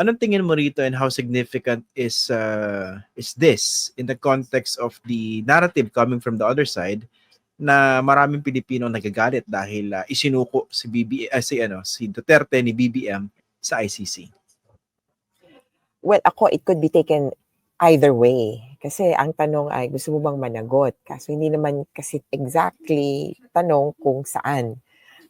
anong tingin mo rito and how significant is uh, is this in the context of the narrative coming from the other side na maraming Pilipino nagagalit dahil uh, isinuko si BB uh, si ano si Duterte ni BBM sa ICC. Well, ako, it could be taken either way. Kasi ang tanong ay, gusto mo bang managot? Kaso hindi naman kasi exactly tanong kung saan.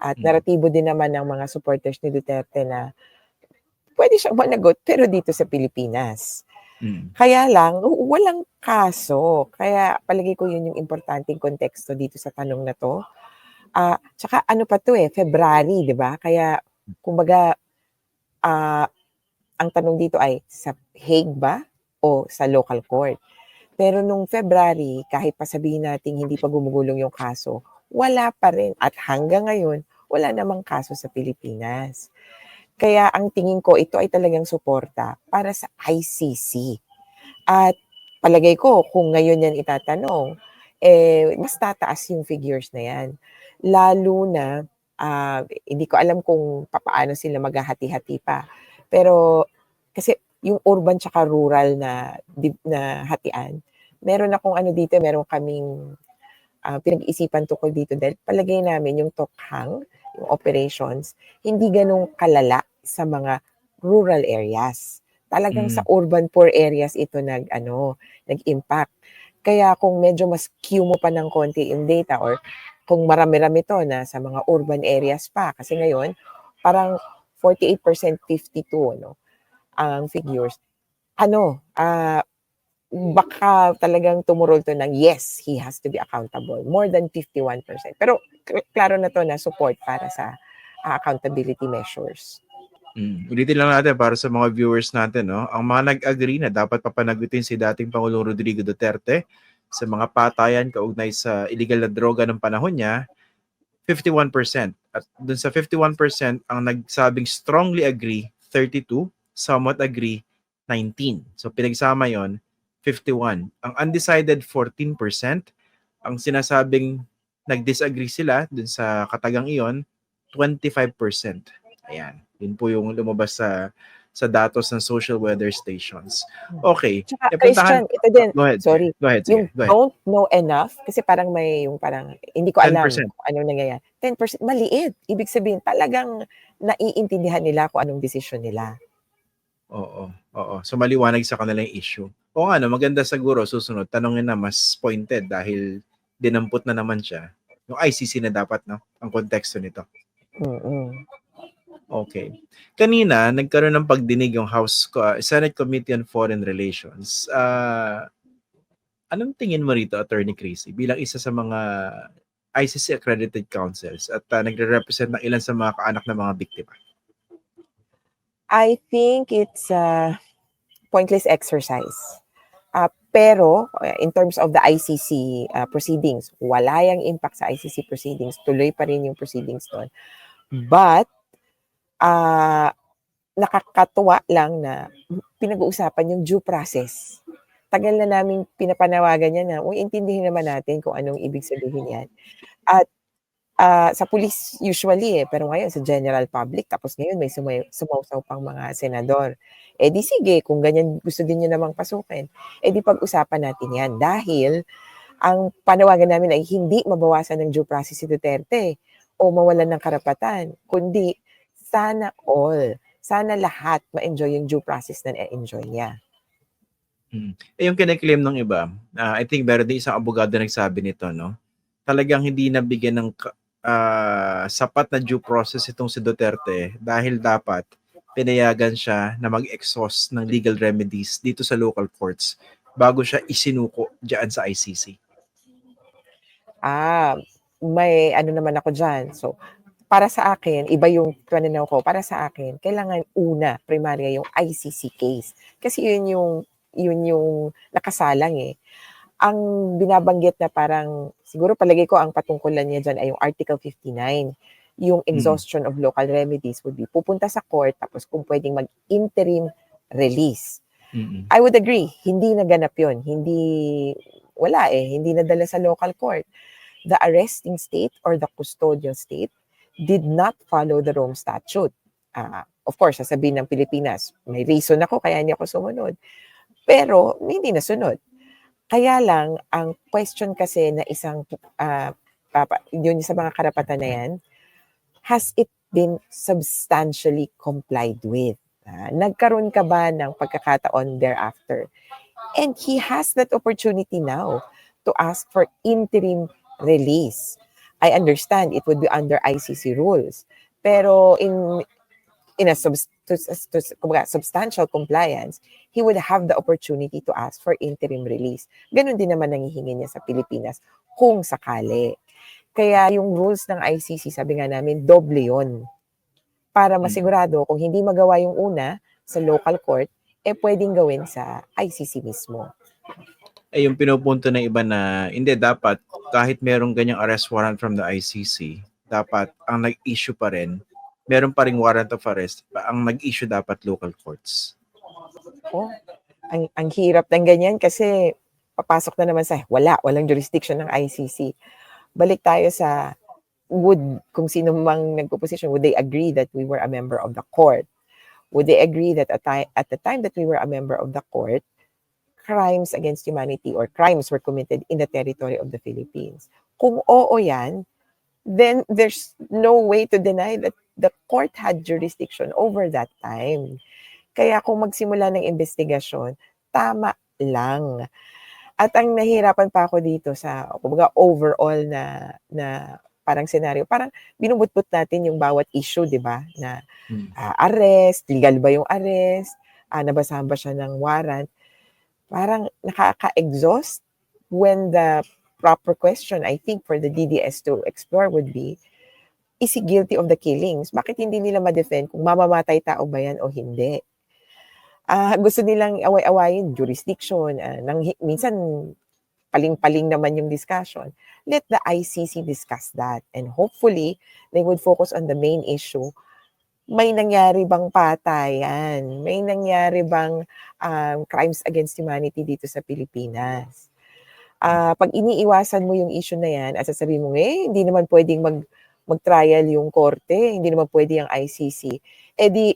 At Mm. naratibo din naman ng mga supporters ni Duterte na pwede siyang managot pero dito sa Pilipinas. Mm. Kaya lang, walang kaso. Kaya palagay ko yun yung importanteng konteksto dito sa tanong na to. Ah, tsaka ano pa to eh, February, di ba? Kaya, kumbaga, ah, ang tanong dito ay sa Hague ba o sa local court? Pero nung February, kahit pa sabihin natin hindi pa gumugulong yung kaso, wala pa rin. At hanggang ngayon, wala namang kaso sa Pilipinas. Kaya ang tingin ko, ito ay talagang suporta para sa ICC. At palagay ko, kung ngayon yan itatanong, eh, mas tataas yung figures na yan. Lalo na, ah, hindi ko alam kung papaano sila maghahati-hati pa. Pero, kasi yung urban tsaka rural na, na hatian, meron akong ano dito, meron kaming ah, pinag-isipan tukol dito dahil palagay namin yung tokhang, yung operations, hindi ganong kalala sa mga rural areas. Talagang Mm. sa urban poor areas ito nag ano, nag-impact. Kaya kung medyo mas skew mo pa ng konti yung data or kung marami-rami to na sa mga urban areas pa kasi ngayon parang 48% 52 no ang figures. Ano, ah baka talagang tumurol to ng yes, he has to be accountable. More than 51%. Pero klaro na to na support para sa ah, accountability measures. Mm. Ulitin lang natin para sa mga viewers natin, no? Ang mga nag-agree na dapat papanagutin si dating Pangulong Rodrigo Duterte sa mga patayan kaugnay sa illegal na droga ng panahon niya, 51%. At dun sa 51%, ang nagsabing strongly agree, 32, somewhat agree, 19. So pinagsama yon 51. Ang undecided, 14%. Ang sinasabing nag-disagree sila dun sa katagang iyon, 25%. Ayan. Yun po yung lumabas sa sa datos ng social weather stations. Okay. Tsaka Eh, Christian, ito din, Go ahead. sorry, Go ahead. yung. Go ahead. don't know enough, kasi parang may yung parang, hindi ko alam 10%. kung anong nangyayari. 10%, maliit. Ibig sabihin, talagang naiintindihan nila kung anong desisyon nila. Oo. Oo. So maliwanag sa kanila yung issue. O nga, no, maganda siguro susunod. Tanongin na mas pointed dahil dinampot na naman siya. Yung ICC na dapat, no? Ang konteksto nito. Mm-mm. Okay. Kanina, nagkaroon ng pagdinig yung House uh, Senate Committee on Foreign Relations. Ah, anong tingin mo rito, Attorney Crazy, bilang isa sa mga ICC accredited councils at uh, nagre-represent ng ilan sa mga kaanak ng mga biktima? I think it's a pointless exercise. Ah, pero uh, in terms of the ICC uh, proceedings, wala yung impact sa ICC proceedings. Tuloy pa rin yung proceedings doon. But ah nakakatuwa lang na pinag-uusapan yung due process. Tagal na namin pinapanawagan yan na, uy, intindihin naman natin kung anong ibig sabihin yan. At ah, sa police usually eh, pero ngayon sa general public, tapos ngayon may sumay, sumausaw pang mga senador. Eh di sige, kung ganyan gusto din nyo namang pasukin, eh di pag-usapan natin yan. Dahil ang panawagan namin ay hindi mabawasan ng due process si Duterte o mawalan ng karapatan, kundi sana all, sana lahat ma-enjoy yung due process na na-enjoy niya. Eh, yung kiniklaim ng iba, ah, I think din isang abogado nagsabi nito, no? Talagang hindi nabigyan ng ah, sapat na due process itong si Duterte dahil dapat pinayagan siya na mag-exhaust ng legal remedies dito sa local courts bago siya isinuko diyan sa ICC. Ah, may ano naman ako dyan. So, para sa akin, iba yung pananaw ko. Para sa akin, kailangan una, primarya yung ICC case. Kasi yun yung, yun yung nakasalang eh. Ang binabanggit na parang, siguro palagay ko ang patungkulan niya dyan ay yung Article 59. Yung exhaustion of local remedies would be pupunta sa court tapos kung pwedeng mag-interim release. Mm-mm. I would agree, hindi naganap yun. Hindi, wala eh, hindi nadala sa local court. The arresting state or the custodial state did not follow the Rome Statute. Ah, of course, sasabihin ng Pilipinas, may reason ako kaya hindi ako sumunod. Pero hindi nasunod. Kaya lang, ang question kasi na isang, ah, papa, yun sa mga karapatan na yan, has it been substantially complied with? Ah, nagkaroon ka ba ng pagkakataon thereafter? And he has that opportunity now to ask for interim release. I understand it would be under ICC rules. Pero in in a subs- to, to, kumbaga, substantial compliance, he would have the opportunity to ask for interim release. Ganon din naman nangihingi niya sa Pilipinas kung sakali. Kaya yung rules ng ICC, sabi nga namin, doble yon Para masigurado, kung hindi magawa yung una sa local court, eh pwedeng gawin sa ICC mismo. Eh, yung pinupunto ng iba na, hindi, dapat, kahit merong ganyang arrest warrant from the ICC, dapat, ang nag-issue pa rin, meron pa ring warrant of arrest, ang nag-issue dapat local courts. Oh, ang, ang hirap ng ganyan kasi papasok na naman sa wala, walang jurisdiction ng ICC. Balik tayo sa would, kung sino mang nagpo-position, would they agree that we were a member of the court? Would they agree that at, at the time that we were a member of the court, crimes against humanity or crimes were committed in the territory of the Philippines? Kung oo yan, then there's no way to deny that the court had jurisdiction over that time. Kaya kung magsimula ng investigasyon, tama lang. At ang nahirapan pa ako dito sa kumbaga overall na na parang senaryo, parang binubutbut natin yung bawat issue, 'di ba? Na ah, arrest, legal ba yung arrest? Ah, nabasahan ba siya ng warrant? Parang nakaka-exhaust when the proper question I think for the DDS to explore would be is he guilty of the killings? Bakit hindi nila ma-defend kung mamamatay tao ba yan o hindi? Ah, gusto nilang away-awayin jurisdiction, ah, nang minsan paling-paling naman yung discussion. Let the ICC discuss that and hopefully they would focus on the main issue. May nangyari bang patayan? May nangyari bang um, crimes against humanity dito sa Pilipinas? Ah, pag iniiwasan mo yung issue na yan at sasabihin mo, eh, hindi naman pwedeng mag mag-trial yung korte, hindi naman pwede yung ICC, eh di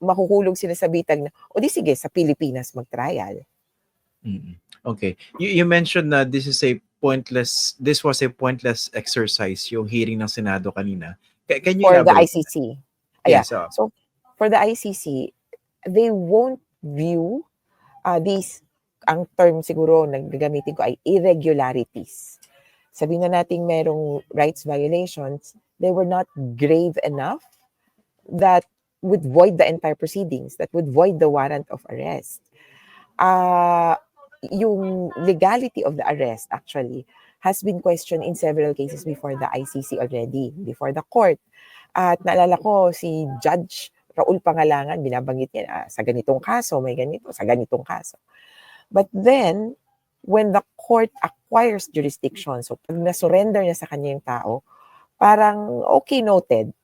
makukulog sila sa bitag na, o di sige, sa Pilipinas mag-trial. Mm. Okay. You, you mentioned na this is a pointless, this was a pointless exercise, yung hearing ng Senado kanina. Ca- Can you For the elaborate? ICC. Ayan. Yes, oh. So, for the ICC, they won't view uh, these, ang term siguro na gagamitin ko ay irregularities. Sabihin na natin merong rights violations, they were not grave enough that would void the entire proceedings, that would void the warrant of arrest. Uh, yung legality of the arrest actually has been questioned in several cases before the ICC already, before the court. At naalala ko si Judge Raul Pangalangan, binabanggit niya ah, sa ganitong kaso, may ganito, sa ganitong kaso. But then, when the court acquires jurisdiction, so pag na-surrender niya sa kanya yung tao, parang okay noted.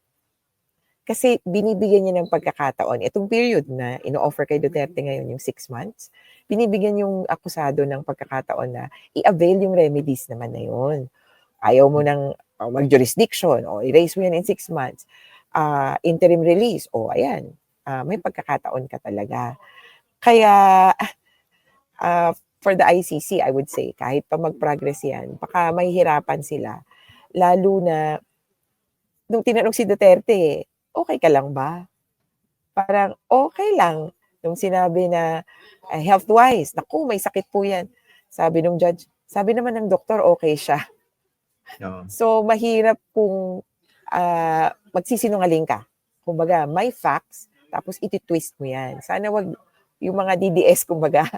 Kasi binibigyan niya ng pagkakataon. Itong period na ino-offer kay Duterte ngayon, yung six months, binibigyan yung akusado ng pagkakataon na i-avail yung remedies naman na yun. Ayaw mo ng uh, mag-jurisdiction o erase mo yan in six months. Ah, interim release, o ayan, ah, may pagkakataon ka talaga. Kaya, ah, for the ICC, I would say, kahit pa mag-progress yan, baka mahihirapan sila. Lalo na, nung tinanong si Duterte, okay ka lang ba? Parang, okay lang. Nung sinabi na, eh, health-wise, naku, may sakit po yan. Sabi nung judge, sabi naman ng doktor, okay siya. Oo. So, mahirap kung ah, magsisinungaling ka. Kumbaga, may facts, tapos iti-twist mo yan. Sana wag yung mga DDS, kumbaga,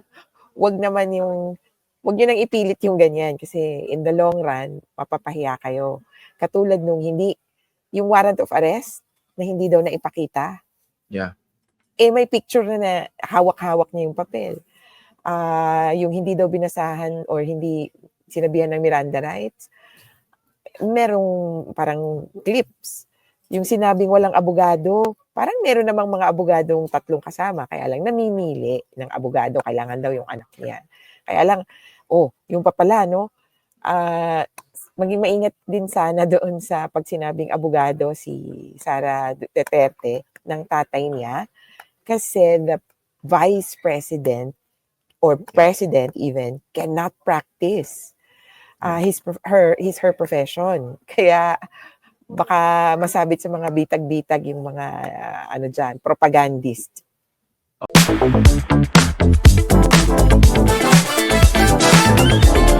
wag naman yung, wag nyo nang ipilit yung ganyan kasi in the long run, mapapahiya kayo. Katulad nung hindi, yung warrant of arrest na hindi daw na ipakita. Yeah. Eh, may picture na na hawak-hawak niya yung papel. Ah, yung hindi daw binasahan or hindi sinabihan ng Miranda rights, merong parang clips. Yung sinabing walang abogado, parang meron namang mga abogadong tatlong kasama, kaya lang namimili ng abogado, kailangan daw yung anak niya. Kaya lang, oh, yung pa pala, no, ah, maging maingat din sana doon sa pag sinabing abogado si Sara Duterte, ng tatay niya kasi the vice president or president even cannot practice uh, his her his her profession. Kaya baka masabit sa mga bitag-bitag yung mga ah, ano diyan, propagandist. Thank